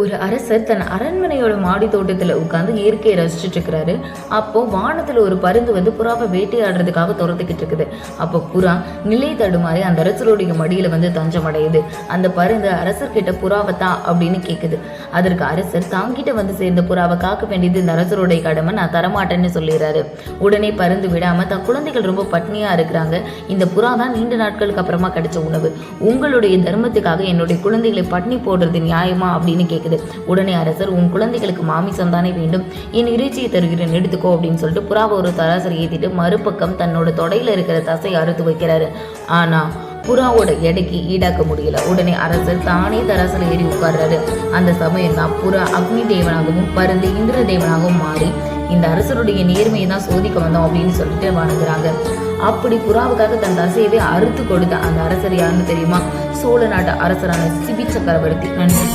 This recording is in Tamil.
ஒரு அரசர் தன் அரண்மனையோட மாடி தோட்டத்துல உட்கார்ந்து இயற்கையை ரசிச்சுட்டு இருக்கிறாரு. அப்போ வானத்துல ஒரு பருந்து வந்து புறாவை வேட்டையாடுறதுக்காக துரத்துக்கிட்டு இருக்குது. அப்போ புறா நிலை தடுமாறி அந்த அரசருடைய மடியில வந்து தஞ்சம் அடையுது. அந்த பருந்து அரசர்கிட்ட புறாவை தா அப்படின்னு கேக்குது. அதற்கு அரசர் தாங்கிட்ட வந்து சேர்ந்த புறாவை காக்க வேண்டியது இந்த அரசருடைய கடமை நான் தரமாட்டேன்னு சொல்லிடுறாரு. உடனே பருந்து விடாம தன் குழந்தைகள் ரொம்ப பட்னியா இருக்கிறாங்க. இந்த புறா தான் நீண்ட நாட்களுக்கு அப்புறமா கிடைச்ச உணவு. உங்களுடைய தர்மத்துக்காக என்னுடைய குழந்தைகளை பட்னி போடுறது நியாயமா அப்படின்னு கேக்குது உடனே அரசர் உன் குழந்தைகளுக்கு மாமிசம் தானே வேண்டும். என் இறைச்சியை தருகிறேன் எடுத்துக்கோ அப்படின்னு சொல்லிட்டு புறாவை ஒரு தராசரி ஏற்றிட்டு மறுபக்கம் தன்னோட தொடையில இருக்கிற தசையை அறுத்து வைக்கிறாரு. ஆனா புறாவோட எடைக்கு ஈடாக்க முடியல. உடனே அரசர் தானே தராசரி ஏறி உட்கார்றாரு. அந்த சமயம் தான் புறா அக்னி தேவனாகவும் பருந்து இந்திர தேவனாகவும் மாறி இந்த அரசருடைய நேர்மையை தான் சோதிக்க வந்தோம் அப்படின்னு சொல்லிட்டு வணங்குறாங்க. அப்படி புறாவுக்காக தன் தசையவே அறுத்து கொடுத்த அந்த அரசர் யாருன்னு தெரியுமா? சோழ நாட்டு அரசரான சிபி சக்கரவர்த்தி நன்றி.